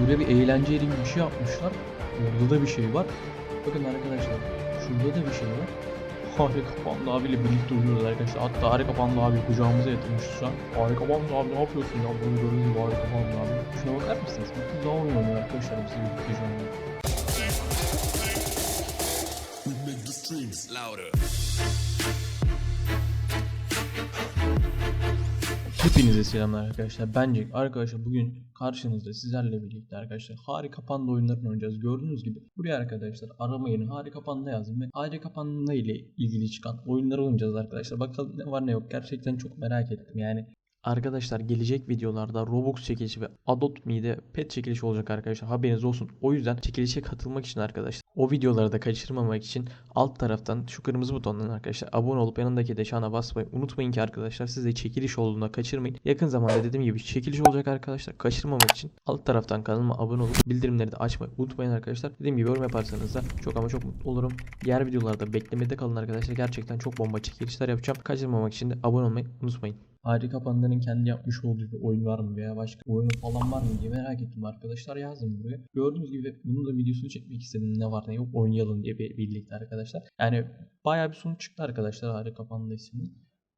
Buraya bir eğlence yeri gibi bir şey yapmışlar. Orada da bir şey var. Bakın arkadaşlar şurada da bir şey var. Harika Panda abiyle birlikte uyuyoruz arkadaşlar. Hatta Harika Panda abi kucağımıza yatırmış şu an. Harika Panda abi ne yapıyorsun ya? Bunu gördüğünüz gibi Harika Panda abi. Şuna bakar mısınız? Bakın daha oynuyor arkadaşlar bizi birlikte şu. We make the streams louder. Hepinize selamlar arkadaşlar. Bence arkadaşlar bugün karşınızda sizlerle birlikte arkadaşlar harika panda oyunlarını oynayacağız. Gördüğünüz gibi buraya arkadaşlar arama yerine harika panda yazdım ve harika panda ile ilgili çıkan oyunları oynayacağız arkadaşlar. Bakalım ne var ne yok. Gerçekten çok merak ettim yani. Arkadaşlar gelecek videolarda Robux çekilişi ve Adult Me'de pet çekilişi olacak arkadaşlar. Haberiniz olsun. O yüzden çekilişe katılmak için arkadaşlar o videoları da kaçırmamak için alt taraftan şu kırmızı butondan arkadaşlar abone olup yanındaki de şana basmayı unutmayın ki arkadaşlar siz de çekiliş olduğunda kaçırmayın. Yakın zamanda dediğim gibi çekiliş olacak arkadaşlar. Kaçırmamak için alt taraftan kanalıma abone olup bildirimleri de açmayı unutmayın arkadaşlar. Dediğim gibi yorum yaparsanız da çok ama çok mutlu olurum. Diğer videolarda beklemede kalın arkadaşlar. Gerçekten çok bomba çekilişler yapacağım. Kaçırmamak için de abone olmayı unutmayın. Harika Panda'nın kendi yapmış olduğu bir oyun var mı veya başka oyun falan var mı diye merak ettim arkadaşlar yazdım buraya. Gördüğünüz gibi bunun da videosunu çekmek istedim ne var ne yok oynayalım diye bir birlikte arkadaşlar. Yani bayağı bir sonuç çıktı arkadaşlar Harika Panda isimli.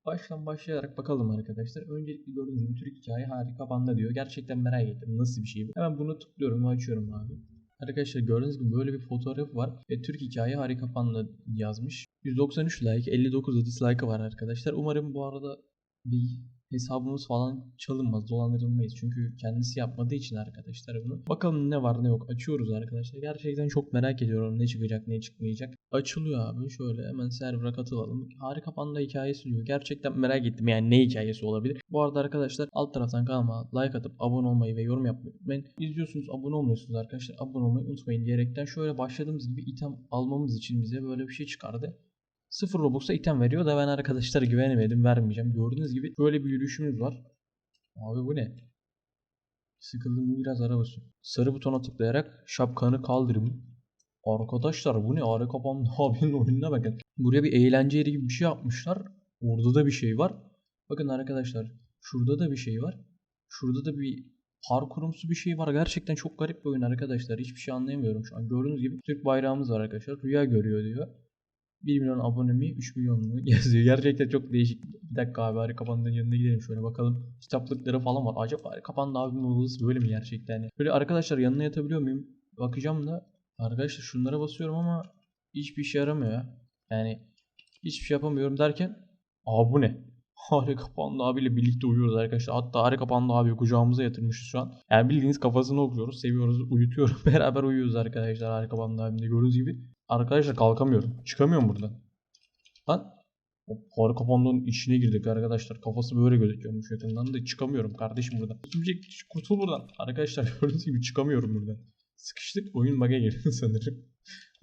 Baştan başlayarak bakalım arkadaşlar. Öncelikle gördüğünüz gibi Türk hikaye Harika Panda diyor. Gerçekten merak ettim nasıl bir şey bu. Hemen bunu tıklıyorum ve açıyorum abi. Arkadaşlar gördüğünüz gibi böyle bir fotoğraf var ve Türk hikaye harika panda yazmış. 193 like, 59 da dislike'ı var arkadaşlar. Umarım bu arada bir hesabımız falan çalınmaz, dolandırılmayız. Çünkü kendisi yapmadığı için arkadaşlar bunu. Bakalım ne var ne yok. Açıyoruz arkadaşlar. Gerçekten çok merak ediyorum ne çıkacak ne çıkmayacak. Açılıyor abi. Şöyle hemen server'a katılalım. Harika Panda hikayesi diyor. Gerçekten merak ettim yani ne hikayesi olabilir. Bu arada arkadaşlar alt taraftan kanalıma like atıp abone olmayı ve yorum yapmayı unutmayın. İzliyorsunuz abone olmuyorsunuz arkadaşlar. Abone olmayı unutmayın diyerekten şöyle başladığımız gibi item almamız için bize böyle bir şey çıkardı. 0 Robux'a item veriyor da ben arkadaşlara güvenemedim vermeyeceğim. Gördüğünüz gibi böyle bir yürüyüşümüz var. Abi bu ne? Sıkıldım biraz ara basıyorum. Sarı butona tıklayarak şapkanı kaldırın. Arkadaşlar bu ne? Arka kapan abinin oyununa bakın. Buraya bir eğlence yeri gibi bir şey yapmışlar. Orada da bir şey var. Bakın arkadaşlar şurada da bir şey var. Şurada da bir parkurumsu bir şey var. Gerçekten çok garip bir oyun arkadaşlar. Hiçbir şey anlayamıyorum şu an. Gördüğünüz gibi Türk bayrağımız var arkadaşlar. Rüya görüyor diyor. 1 milyon abone mi 3 milyon mu yazıyor. Gerçekten çok değişik. Bir dakika abi Harika Panda'nın yanına gidelim şöyle bakalım. Kitaplıkları falan var. Acaba Harika Panda abimin odası böyle mi gerçekten? Böyle arkadaşlar yanına yatabiliyor muyum? Bakacağım da. Arkadaşlar şunlara basıyorum ama hiçbir işe yaramıyor ya. Yani hiçbir şey yapamıyorum derken. Aa bu ne? Harika Panda abiyle birlikte uyuyoruz arkadaşlar. Hatta Harika Panda abi kucağımıza yatırmışız şu an. Yani bildiğiniz kafasını okuyoruz, seviyoruz, uyutuyoruz. Beraber uyuyoruz arkadaşlar Harika Panda abimle gördüğünüz gibi. Arkadaşlar kalkamıyorum. Çıkamıyorum buradan. Lan. Panda'nın içine girdik arkadaşlar. Kafası böyle gözüküyormuş yakından da çıkamıyorum kardeşim buradan. Kurtul, kurtul buradan. Arkadaşlar gördüğünüz gibi çıkamıyorum buradan. Sıkıştık. Oyun bug'a girdi sanırım.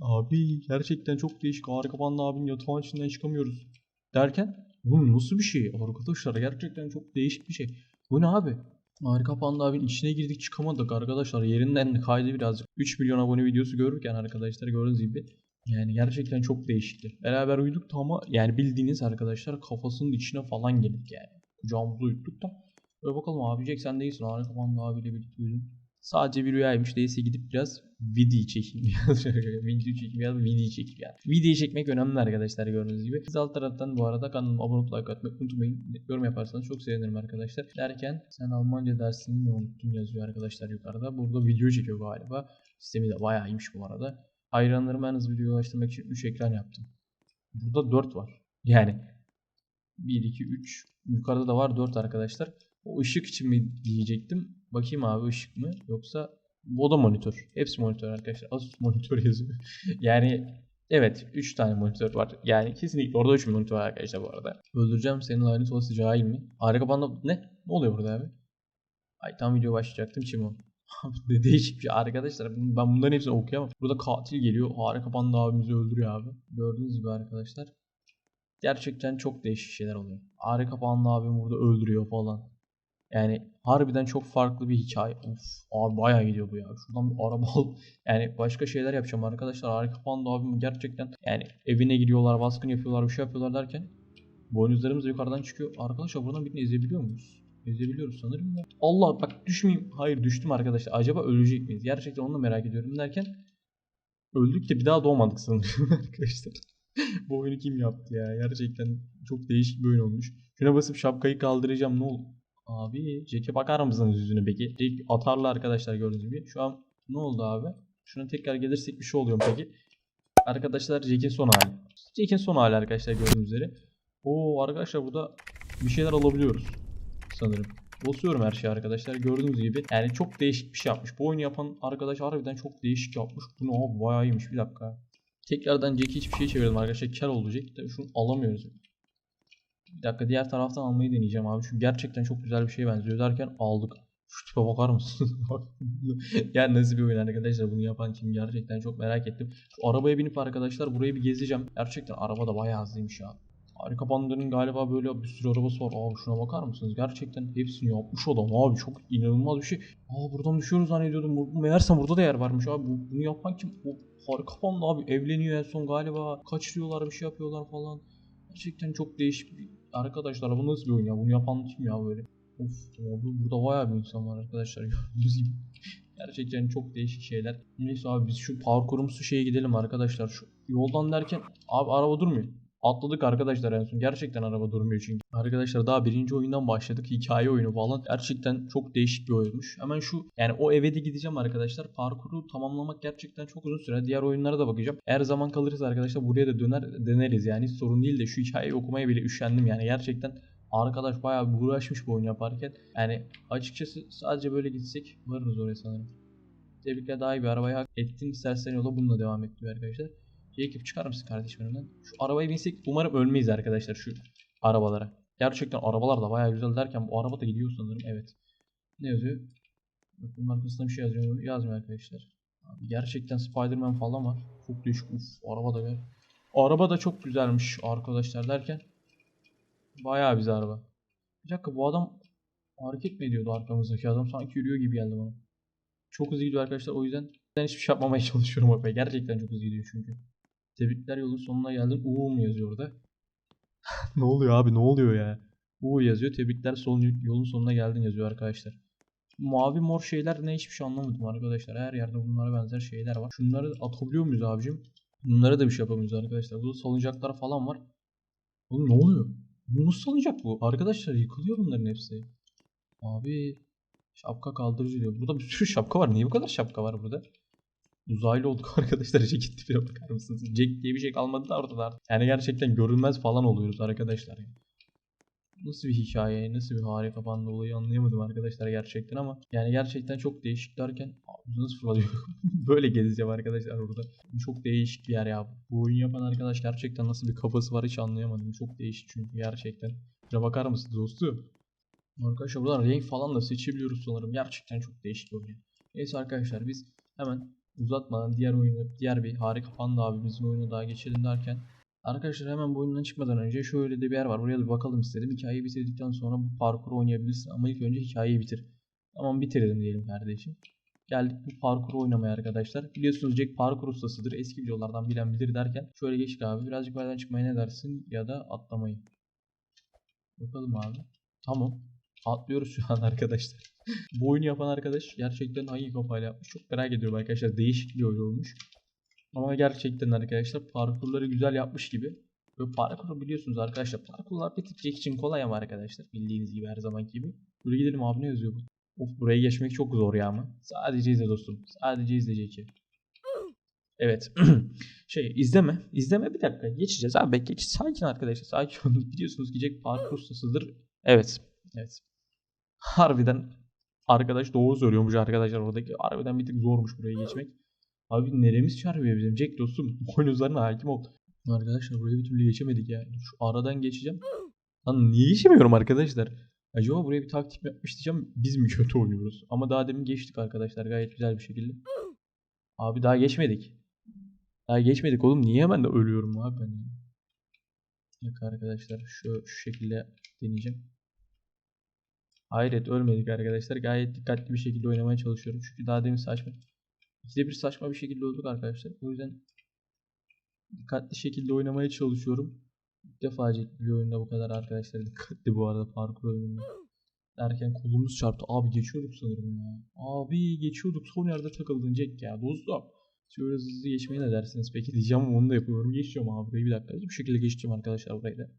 Abi gerçekten çok değişik. Harika Panda abinin yatağın içinden çıkamıyoruz. Derken bu nasıl bir şey arkadaşlar? Gerçekten çok değişik bir şey. Bu ne abi? Harika Panda abinin içine girdik çıkamadık arkadaşlar. Yerinden kaydı birazcık. 3 milyon abone videosu görürken arkadaşlar gördüğünüz gibi. Yani gerçekten çok değişikti. Beraber uyuduk da ama yani bildiğiniz arkadaşlar kafasının içine falan girdik yani. Kucağımızda uyuttuk da. Böyle bakalım abi Jack sen değilsin. Harika Panda abiyle birlikte uyudun. Sadece bir rüyaymış. Değilse gidip biraz video çekeyim. video çekeyim ya video çekeyim yani. Video çekmek önemli arkadaşlar gördüğünüz gibi. Siz alt taraftan bu arada kanalıma abone olup like atmayı unutmayın. Yorum yaparsanız çok sevinirim arkadaşlar. Derken sen Almanca dersini mi unuttun yazıyor arkadaşlar yukarıda. Burada video çekiyor galiba. Sistemi de bayağı iyiymiş bu arada. Hayranlarımı en hızlı video ulaştırmak için 3 ekran yaptım. Burada 4 var. Yani 1, 2, 3. Yukarıda da var 4 arkadaşlar. O ışık için mi diyecektim. Bakayım abi ışık mı yoksa o da monitör. Hepsi monitör arkadaşlar. Asus monitör yazıyor. yani evet 3 tane monitör var. Yani kesinlikle orada 3 monitör var arkadaşlar bu arada. Öldüreceğim senin lanet olası cahil mi? Harika banda ne? Ne oluyor burada abi? Ay tam video başlayacaktım Çimo. ne değişik bir şey arkadaşlar. Ben bunların hepsini okuyamam. Burada katil geliyor. Harika panda abimizi öldürüyor abi. Gördüğünüz gibi arkadaşlar. Gerçekten çok değişik şeyler oluyor. Harika panda abim burada öldürüyor falan. Yani harbiden çok farklı bir hikaye. Of abi bayağı gidiyor bu ya. Şuradan bir araba al. Yani başka şeyler yapacağım arkadaşlar. Harika Panda abim gerçekten yani evine giriyorlar, baskın yapıyorlar, bir şey yapıyorlar derken boynuzlarımız da yukarıdan çıkıyor. Arkadaşlar buradan birini ezebiliyor muyuz? Ezebiliyoruz sanırım da. Allah bak düşmeyeyim. Hayır düştüm arkadaşlar. Acaba ölecek miyiz? Gerçekten onu da merak ediyorum derken öldük de bir daha doğmadık sanırım arkadaşlar. Bu oyunu kim yaptı ya? Gerçekten çok değişik bir oyun olmuş. Şuna basıp şapkayı kaldıracağım ne oldu? Abi Jack'e bakar mısınız yüzüne peki? Jack atarlı arkadaşlar gördüğünüz gibi. Şu an ne oldu abi? Şuna tekrar gelirsek bir şey oluyor peki? Arkadaşlar Jack'in son hali. Jack'in son hali arkadaşlar gördüğünüz üzere. Oo arkadaşlar burada bir şeyler alabiliyoruz sanırım. Basıyorum her şeyi arkadaşlar. Gördüğünüz gibi yani çok değişik bir şey yapmış. Bu oyunu yapan arkadaş harbiden çok değişik yapmış. Bu ne abi bayağı iyiymiş. Bir dakika. Tekrardan Jack'i hiçbir şey çevirdim arkadaşlar. Kar oldu Jack. Tabii şunu alamıyoruz. Bir dakika diğer taraftan almayı deneyeceğim abi. Çünkü gerçekten çok güzel bir şeye benziyor derken aldık. Şu tipe bakar mısın? yani nasıl bir oyun arkadaşlar bunu yapan kim gerçekten çok merak ettim. Şu arabaya binip arkadaşlar burayı bir gezeceğim. Gerçekten araba da bayağı hızlıymış ya. Harika Panda'nın galiba böyle bir sürü arabası var. Abi şuna bakar mısınız? Gerçekten hepsini yapmış adam abi. Çok inanılmaz bir şey. Aa buradan düşüyoruz zannediyordum. Meğerse burada da yer varmış abi. Bu- Bunu yapan kim? O Harika Panda abi. Evleniyor en son galiba. Kaçırıyorlar bir şey yapıyorlar falan. Gerçekten çok değişik bir arkadaşlar. Bu nasıl bir oyun ya? Bunu yapan kim ya böyle? Of abi burada bayağı bir insan var arkadaşlar. Gördüğünüz gibi. Gerçekten çok değişik şeyler. Neyse abi biz şu parkurumsu şeye gidelim arkadaşlar. Şu yoldan derken abi araba durmuyor. Atladık arkadaşlar en son. Gerçekten araba durmuyor çünkü. Arkadaşlar daha birinci oyundan başladık. Hikaye oyunu falan. Gerçekten çok değişik bir oyunmuş. Hemen şu yani o eve de gideceğim arkadaşlar. Parkuru tamamlamak gerçekten çok uzun süre. Diğer oyunlara da bakacağım. Eğer zaman kalırsa arkadaşlar buraya da döner deneriz. Yani sorun değil de şu hikayeyi okumaya bile üşendim. Yani gerçekten arkadaş bayağı uğraşmış bu oyunu yaparken. Yani açıkçası sadece böyle gitsek varırız oraya sanırım. Tebrikler daha iyi bir arabayı hak ettin. İstersen yola bununla devam et arkadaşlar. Jacob çıkar mısın kardeşim önümden? Şu arabaya binsek umarım ölmeyiz arkadaşlar şu arabalara. Gerçekten arabalar da bayağı güzel derken bu araba da gidiyor sanırım. Evet. Ne yazıyor? Bunun arkasında bir şey yazıyor mu? Yazmıyor arkadaşlar. Abi gerçekten Spider-Man falan var. Çok değişik. Uf araba da gel. Araba da çok güzelmiş arkadaşlar derken. Bayağı güzel araba. Bir dakika bu adam hareket mi ediyordu arkamızdaki adam? Sanki yürüyor gibi geldi bana. Çok hızlı gidiyor arkadaşlar. O yüzden ben hiçbir şey yapmamaya çalışıyorum. Gerçekten çok hızlı gidiyor çünkü. Tebrikler yolun sonuna geldin. Uuu mu yazıyor orada? ne oluyor abi ne oluyor ya? Uuu yazıyor. Tebrikler son, yolun sonuna geldin yazıyor arkadaşlar. Mavi mor şeyler ne hiçbir şey anlamadım arkadaşlar. Her yerde bunlara benzer şeyler var. Şunları atabiliyor muyuz abicim? Bunlara da bir şey yapamıyoruz arkadaşlar. Burada salıncaklar falan var. Oğlum ne oluyor? Bu nasıl salıncak bu? Arkadaşlar yıkılıyor bunların hepsi. Abi şapka kaldırıcı diyor. Burada bir sürü şapka var. Niye bu kadar şapka var burada? Uzaylı olduk arkadaşlar. Jack'in tipine bakar mısınız? Jack diye bir şey kalmadı da ortada. Yani gerçekten görünmez falan oluyoruz arkadaşlar. Nasıl bir hikaye, nasıl bir harika panda olayı anlayamadım arkadaşlar gerçekten ama yani gerçekten çok değişik derken abi nasıl fırlatıyor? Böyle gezeceğim arkadaşlar burada. Çok değişik bir yer ya. Bu oyun yapan arkadaş gerçekten nasıl bir kafası var hiç anlayamadım. Çok değişik çünkü gerçekten. Şuna bakar mısınız dostum? Arkadaşlar buradan renk falan da seçebiliyoruz sanırım. Gerçekten çok değişik bir oyun. Neyse arkadaşlar biz hemen uzatmadan diğer oyunu, diğer bir harika panda abimizin oyununa daha geçelim derken Arkadaşlar hemen bu oyundan çıkmadan önce şöyle de bir yer var. Buraya da bakalım istedim. Hikayeyi bitirdikten sonra bu parkuru oynayabilirsin. Ama ilk önce hikayeyi bitir. Tamam bitirdim diyelim kardeşim. Geldik bu parkuru oynamaya arkadaşlar. Biliyorsunuz Jack parkur ustasıdır. Eski videolardan bilen bilir derken. Şöyle geçtik abi. Birazcık yerden çıkmaya ne dersin? Ya da atlamayı. Bakalım abi. Tamam. Atlıyoruz şu an arkadaşlar. bu oyunu yapan arkadaş gerçekten hangi kafayla yapmış. Çok merak ediyorum arkadaşlar. Değişik bir oyun olmuş. Ama gerçekten arkadaşlar parkurları güzel yapmış gibi. Ve parkuru biliyorsunuz arkadaşlar. Parkurlar bir tık için kolay ama arkadaşlar. Bildiğiniz gibi her zaman gibi. Buraya gidelim abi ne yazıyor bu? Of buraya geçmek çok zor ya ama. Sadece izle dostum. Sadece izle Jack'i. Evet. şey izleme. İzleme bir dakika. Geçeceğiz abi. Geç. Sakin arkadaşlar. Sakin olun. Biliyorsunuz ki Jack parkur ustasıdır. Evet. Evet. Harbiden arkadaş doğru söylüyormuş arkadaşlar oradaki. Harbiden bir tık zormuş buraya geçmek. Abi neremiz çarpıyor bizim? Jack dostum üzerine hakim ol. Arkadaşlar buraya bir türlü geçemedik ya. Dur, Şu aradan geçeceğim. Lan niye geçemiyorum arkadaşlar? Acaba buraya bir taktik mi yapmış diyeceğim. Biz mi kötü oynuyoruz? Ama daha demin geçtik arkadaşlar gayet güzel bir şekilde. Abi daha geçmedik. Daha geçmedik oğlum. Niye hemen de ölüyorum abi ben? Yok arkadaşlar şu, şu şekilde deneyeceğim. Hayret ölmedik arkadaşlar. Gayet dikkatli bir şekilde oynamaya çalışıyorum. Çünkü daha demin saçma İkide bir saçma bir şekilde öldük arkadaşlar. O yüzden dikkatli şekilde oynamaya çalışıyorum. İlk defa bir oyunda bu kadar arkadaşlar dikkatli bu arada parkur oyununda. Derken kolumuz çarptı. Abi geçiyorduk sanırım ya. Abi geçiyorduk. Son yerde takıldın Jack ya dostum. Şöyle hızlı geçmeye ne dersiniz peki diyeceğim ama onu da yapıyorum. Geçiyorum abi bir dakika. Bu şekilde geçeceğim arkadaşlar burayı da.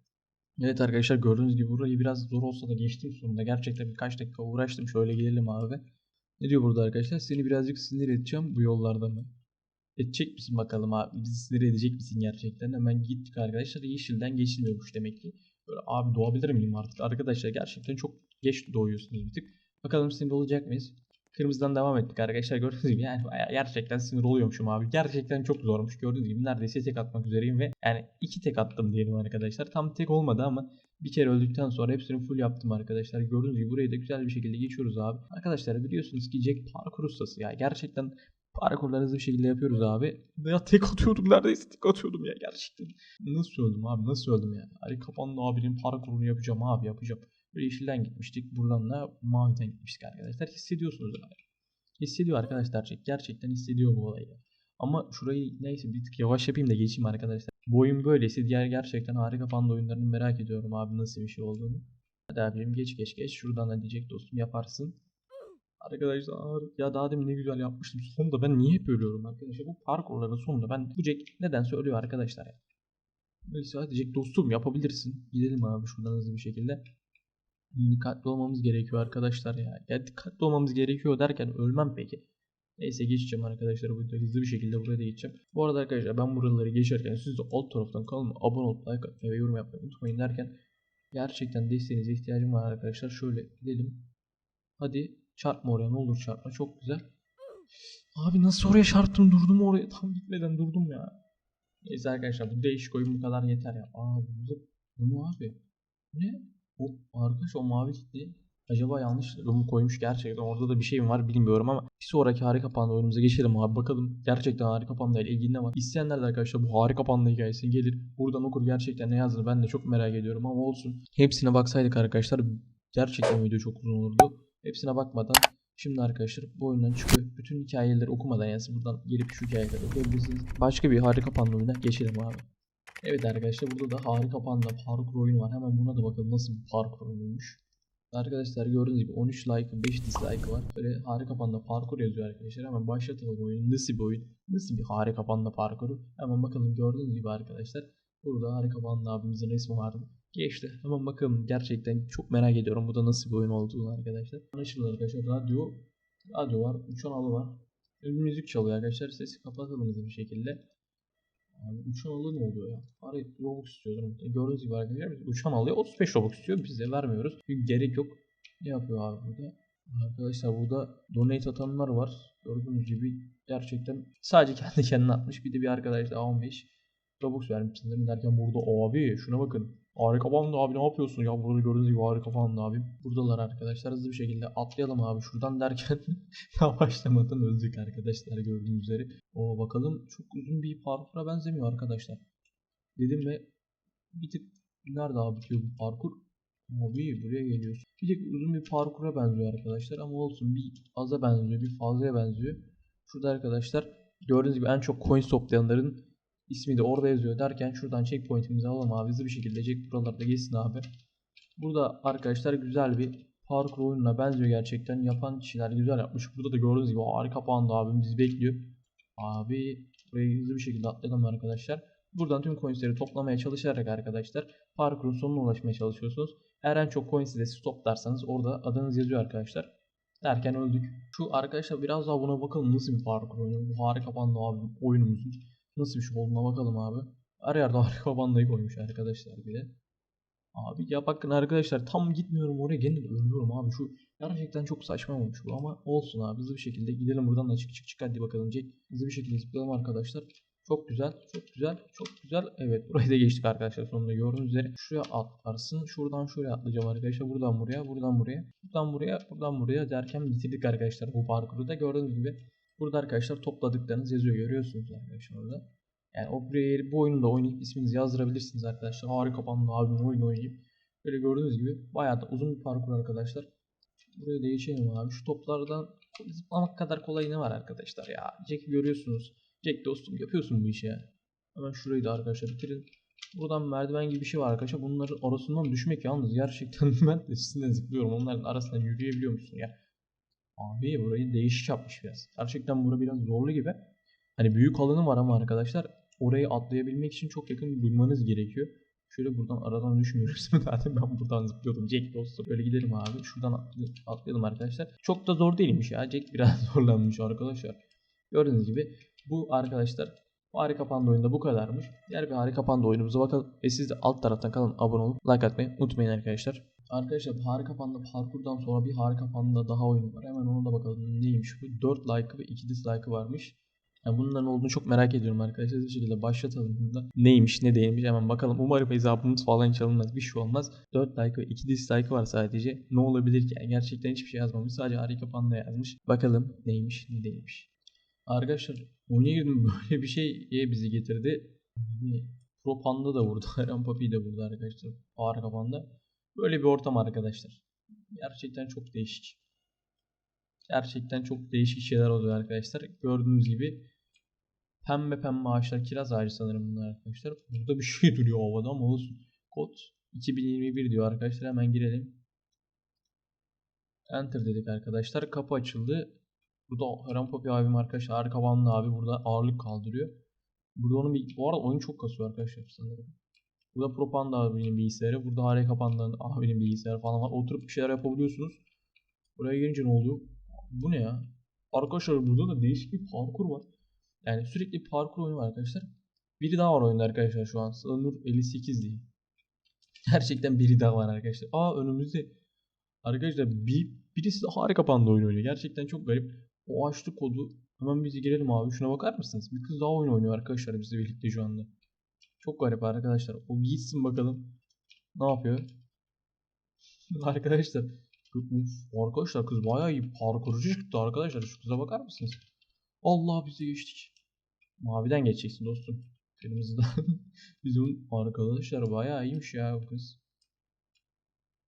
Evet arkadaşlar gördüğünüz gibi burayı biraz zor olsa da geçtim sonunda. Gerçekten birkaç dakika uğraştım. Şöyle gidelim abi. Ne diyor burada arkadaşlar? Seni birazcık sinir edeceğim bu yollarda mı? Edecek misin bakalım abi? Bizi sinir edecek misin gerçekten? Hemen gittik arkadaşlar. Yeşilden geçilmiyormuş demek ki. Böyle abi doğabilir miyim artık? Arkadaşlar gerçekten çok geç doğuyorsunuz bir tık. Bakalım sinir olacak mıyız? Kırmızıdan devam ettik arkadaşlar. Gördüğünüz gibi yani gerçekten sinir oluyormuşum abi. Gerçekten çok zormuş. Gördüğünüz gibi neredeyse tek atmak üzereyim ve yani iki tek attım diyelim arkadaşlar. Tam tek olmadı ama bir kere öldükten sonra hepsini full yaptım arkadaşlar. Gördüğünüz gibi burayı da güzel bir şekilde geçiyoruz abi. Arkadaşlar biliyorsunuz ki Jack parkur ustası ya. Gerçekten parkurları hızlı bir şekilde yapıyoruz abi. Ya tek atıyordum neredeyse tek atıyordum ya gerçekten. Nasıl öldüm abi nasıl öldüm ya. Ali Kapanlı abinin parkurunu yapacağım abi yapacağım. Yeşilden gitmiştik. Buradan da maviden gitmiştik arkadaşlar. Hissediyorsunuz abi. Hissediyor arkadaşlar. Gerçekten hissediyor bu olayı. Ama şurayı neyse bir tık yavaş yapayım da geçeyim arkadaşlar. Bu oyun böyleyse diğer gerçekten harika panda oyunlarını merak ediyorum abi nasıl bir şey olduğunu. Hadi abim geç geç geç. Şuradan da diyecek dostum yaparsın. Arkadaşlar ya daha demin ne güzel yapmıştım. Sonunda ben niye hep ölüyorum arkadaşlar? Bu parkurların sonunda ben bu Jack nedense ölüyor arkadaşlar ya. Neyse hadi Jack dostum yapabilirsin. Gidelim abi şuradan hızlı bir şekilde. Dikkatli olmamız gerekiyor arkadaşlar ya. Ya dikkatli olmamız gerekiyor derken ölmem peki. Neyse geçeceğim arkadaşlar burada hızlı bir şekilde buraya da geçeceğim. Bu arada arkadaşlar ben buraları geçerken siz de alt taraftan kanalıma abone olup like atmayı ve yorum yapmayı unutmayın derken gerçekten desteğinize ihtiyacım var arkadaşlar. Şöyle gidelim. Hadi çarpma oraya ne olur çarpma çok güzel. Abi nasıl oraya çarptım durdum oraya tam gitmeden durdum ya. Neyse arkadaşlar bu değişik oyun bu kadar yeter ya. Aa burada bu ne abi? Bu ne? O arkadaş o mavi gitti. Acaba yanlış mı koymuş gerçekten orada da bir şey mi var bilmiyorum ama bir sonraki harika panda oyunumuza geçelim abi bakalım gerçekten harika panda ile ilgili ne var. İsteyenler de arkadaşlar bu harika panda hikayesini gelir buradan okur gerçekten ne yazdığını ben de çok merak ediyorum ama olsun. Hepsine baksaydık arkadaşlar gerçekten video çok uzun olurdu. Hepsine bakmadan Şimdi arkadaşlar bu oyundan çıkıyor. Bütün hikayeleri okumadan yani buradan gelip şu hikayeleri okuyabilirsiniz. Başka bir harika panda oyununa geçelim abi. Evet arkadaşlar burada da harika panda parkur oyunu var. Hemen buna da bakalım nasıl bir parkur oyunuymuş. Arkadaşlar gördüğünüz gibi 13 like 5 dislike var. Böyle harika panda parkur yazıyor arkadaşlar. Hemen başlatalım oyunu. Nasıl bir oyun? Nasıl bir harika panda parkuru? Hemen bakalım gördüğünüz gibi arkadaşlar. Burada harika panda abimizin resmi vardı. Geçti. Hemen bakalım gerçekten çok merak ediyorum. Bu da nasıl bir oyun olduğunu arkadaşlar. Anlaşıldı arkadaşlar. Radyo, radyo var. Uçan alı var. Müzik çalıyor arkadaşlar. Sesi kapatalım bir şekilde. Abi uçan alı ne oluyor ya? Bari Robux istiyorum. E, Gördüğünüz gibi arkadaşlar uçan alıya 35 Robux istiyor. Biz de vermiyoruz. Çünkü gerek yok. Ne yapıyor abi burada? Arkadaşlar burada donate atanlar var. Gördüğünüz gibi gerçekten sadece kendi kendine atmış. Bir de bir arkadaş daha 15 Robux vermiş sanırım derken burada abi şuna bakın. Harika Panda abi ne yapıyorsun ya burada gördüğünüz gibi harika Panda abi. Buradalar arkadaşlar hızlı bir şekilde atlayalım abi şuradan derken yavaşlamadan öldük arkadaşlar gördüğünüz üzere. O bakalım çok uzun bir parkura benzemiyor arkadaşlar. Dedim ve bir tık nerede abi bitiyor bu parkur? Abi buraya geliyorsun. Bir tık uzun bir parkura benziyor arkadaşlar ama olsun bir aza benziyor bir fazlaya benziyor. Şurada arkadaşlar gördüğünüz gibi en çok coin toplayanların ismi de orada yazıyor derken şuradan checkpoint'imizi alalım abi hızlı bir şekilde Jack buralarda geçsin abi. Burada arkadaşlar güzel bir parkur oyununa benziyor gerçekten. Yapan kişiler güzel yapmış. Burada da gördüğünüz gibi harika panda abim bizi bekliyor. Abi burayı hızlı bir şekilde atlayalım arkadaşlar. Buradan tüm coinsleri toplamaya çalışarak arkadaşlar parkurun sonuna ulaşmaya çalışıyorsunuz. Eğer en çok coins'i de stoplarsanız orada adınız yazıyor arkadaşlar. Derken öldük. Şu arkadaşlar biraz daha buna bakalım nasıl bir parkur oyunu. Bu harika panda abi oyunumuzun nasıl bir şey olduğuna bakalım abi. Her yerde harika pandayı koymuş arkadaşlar bir de. Abi ya bakın arkadaşlar tam gitmiyorum oraya gene ölüyorum abi. Şu gerçekten çok saçma olmuş bu ama olsun abi. Hızlı bir şekilde gidelim buradan da çık çık çık. Hadi bakalım Jack. Hızlı bir şekilde zıplayalım arkadaşlar. Çok güzel çok güzel çok güzel. Evet burayı da geçtik arkadaşlar sonunda. Gördüğünüz üzere şuraya atlarsın. Şuradan şuraya atlayacağım arkadaşlar. Buradan buraya buradan buraya buradan buraya buradan buraya derken bitirdik arkadaşlar bu parkuru da. Gördüğünüz gibi burada arkadaşlar topladıklarınız yazıyor görüyorsunuz arkadaşlar orada yani o buraya bu oyunu da oynayıp isminizi yazdırabilirsiniz arkadaşlar. Harika panda abinin oyunu oynayıp. Böyle gördüğünüz gibi bayağı da uzun bir parkur arkadaşlar. Buraya da geçelim abi. Şu toplardan zıplamak kadar kolay ne var arkadaşlar ya. Jack'i görüyorsunuz. Jack dostum yapıyorsun bu işi. Hemen şurayı da arkadaşlar bitirin. Buradan merdiven gibi bir şey var arkadaşlar. Bunların arasından düşmek yalnız gerçekten ben de üstünden zıplıyorum. Onların arasından yürüyebiliyor musun ya? Abi burayı değişik yapmış biraz. Gerçekten bura biraz zorlu gibi. Hani büyük alanı var ama arkadaşlar orayı atlayabilmek için çok yakın durmanız gerekiyor. Şöyle buradan aradan düşmüyoruz. Zaten ben buradan zıplıyordum. Jack dostum. Böyle gidelim abi. Şuradan atlayalım arkadaşlar. Çok da zor değilmiş ya. Jack biraz zorlanmış arkadaşlar. Gördüğünüz gibi bu arkadaşlar Harika Panda oyunda bu kadarmış. Diğer bir Harika Panda oyunumuza bakalım. Ve siz de alt taraftan kalın abone olup like atmayı unutmayın arkadaşlar. Arkadaşlar Harika Panda parkurdan sonra bir Harika Panda daha oyunu var. Hemen ona da bakalım neymiş bu. 4 like ve 2 dislike'ı varmış. Yani bunların olduğunu çok merak ediyorum arkadaşlar. Bu şekilde başlatalım bunda. Neymiş ne değilmiş hemen bakalım. Umarım hesabımız falan çalınmaz. Bir şey olmaz. 4 like ve 2 dislike var sadece. Ne olabilir ki? Yani gerçekten hiçbir şey yazmamış. Sadece Harika Panda yazmış. Bakalım neymiş ne değilmiş. Arkadaşlar oyuna girdim böyle bir şeye bizi getirdi. Bir Pro Panda da burada. Eren Papi de burada arkadaşlar. Harika Panda. Böyle bir ortam arkadaşlar. Gerçekten çok değişik. Gerçekten çok değişik şeyler oluyor arkadaşlar. Gördüğünüz gibi pembe pembe ağaçlar kiraz ağacı sanırım bunlar arkadaşlar. Burada bir şey duruyor havada ama olsun. Kod 2021 diyor arkadaşlar. Hemen girelim. Enter dedik arkadaşlar. Kapı açıldı. Burada Eren Papi abim arkadaşlar. Arka abi burada ağırlık kaldırıyor. Burada onun bir... Bu arada oyun çok kasıyor arkadaşlar sanırım. Burada Propanda abinin bilgisayarı. Burada Harika Panda'nın abinin bilgisayarı falan var. Oturup bir şeyler yapabiliyorsunuz. Buraya gelince ne oluyor? Bu ne ya? Arkadaşlar burada da değişik bir parkur var. Yani sürekli parkur oyunu var arkadaşlar. Biri daha var oyunda arkadaşlar şu an. Sanır 58 diye. Gerçekten biri daha var arkadaşlar. Aa önümüzde. Arkadaşlar bir, birisi de harika panda oyunu oynuyor. Gerçekten çok garip. O açtı kodu. Hemen biz girelim abi. Şuna bakar mısınız? Bir kız daha oyun oynuyor arkadaşlar bizle birlikte şu anda. Çok garip arkadaşlar. O gitsin bakalım. Ne yapıyor? arkadaşlar. Uf, arkadaşlar kız bayağı iyi parkurcu çıktı arkadaşlar. Şu kıza bakar mısınız? Allah bizi geçtik. Maviden geçeceksin dostum. Kırmızıdan. Bizim arkadaşlar bayağı iyiymiş ya bu kız.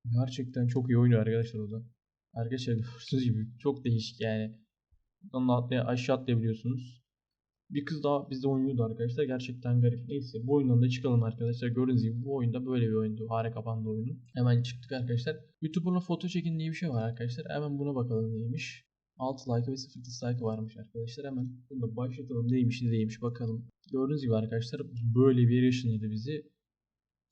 Gerçekten çok iyi oynuyor arkadaşlar o da. Arkadaşlar gördüğünüz gibi çok değişik yani. Buradan da atlaya, aşağı atlayabiliyorsunuz. Bir kız daha bizde oynuyordu arkadaşlar. Gerçekten garip. Neyse bu oyundan da çıkalım arkadaşlar. Gördüğünüz gibi bu oyunda böyle bir oyundu. Harika panda oyunu. Hemen çıktık arkadaşlar. YouTube'una foto çekin diye bir şey var arkadaşlar. Hemen buna bakalım neymiş. 6 like ve 0 dislike varmış arkadaşlar. Hemen bunu da başlatalım. Neymiş ne değilmiş bakalım. Gördüğünüz gibi arkadaşlar böyle bir yer ışınladı bizi.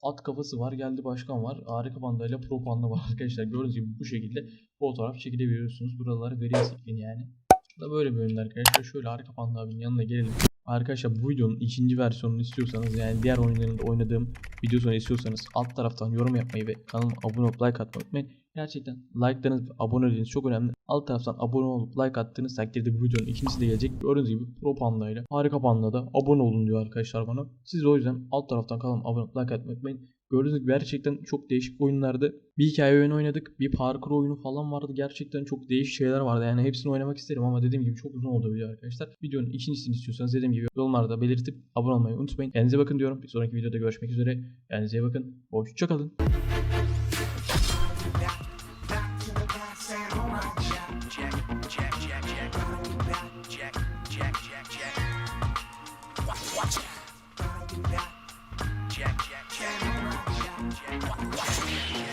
At kafası var, geldi başkan var. Harika panda ile pro panda var arkadaşlar. Gördüğünüz gibi bu şekilde fotoğraf çekilebiliyorsunuz. Buraları veri yani. Bu da böyle bir oyun arkadaşlar. Şöyle harika panda abinin yanına gelelim. Arkadaşlar bu videonun ikinci versiyonunu istiyorsanız yani diğer oyunlarında oynadığım video sonu istiyorsanız alt taraftan yorum yapmayı ve kanalıma abone olup like atmayı unutmayın. Gerçekten like'larınız ve aboneliğiniz çok önemli. Alt taraftan abone olup like attığınız takdirde bu videonun ikincisi de gelecek. Gördüğünüz gibi Pro Panda ile Harika Panda da abone olun diyor arkadaşlar bana. Siz de o yüzden alt taraftan kanalıma abone olup like atmayı unutmayın. Gördüğünüz gibi gerçekten çok değişik oyunlardı. Bir hikaye oyunu oynadık. Bir parkur oyunu falan vardı. Gerçekten çok değişik şeyler vardı. Yani hepsini oynamak isterim ama dediğim gibi çok uzun oldu video arkadaşlar. Videonun ikincisini istiyorsanız dediğim gibi yorumlarda belirtip abone olmayı unutmayın. Kendinize bakın diyorum. Bir sonraki videoda görüşmek üzere. Kendinize bakın. Hoşçakalın.